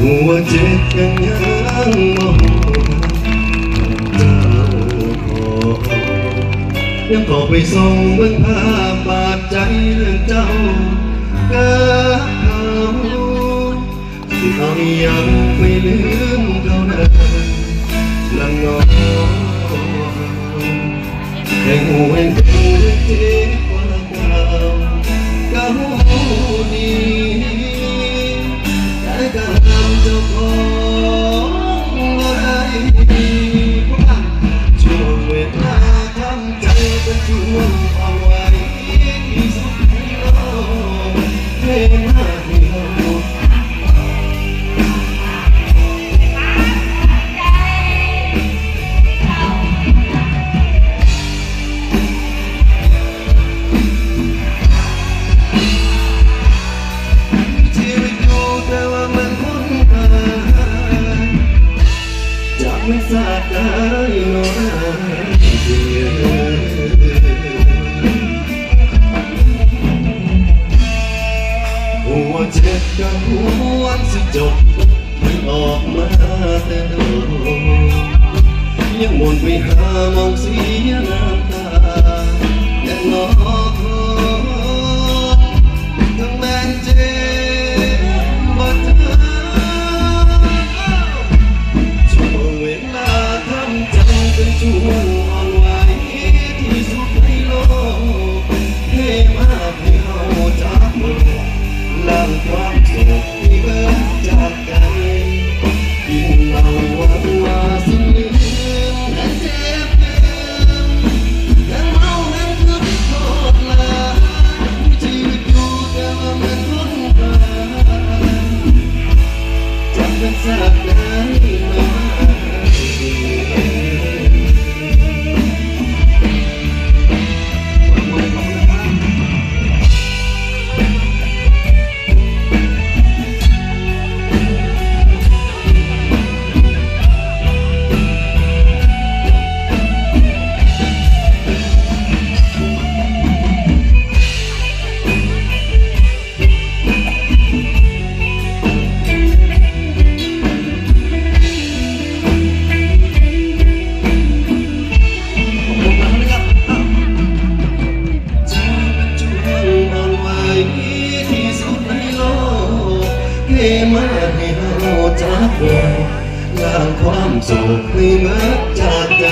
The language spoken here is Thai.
หัวเจ็บยังยังบ่หูยังขอไปส่งเบื้องภาพบาดใจเรื่องเจ้ากับเขาสิเอายังไม่ลืม เจ็บกัหัวจะจบมันออกมาแต่โดนยังวนไปหามองสี Yeah. ให้มาให้เฮาจากกันล้างความโศกให้เบิจากใจ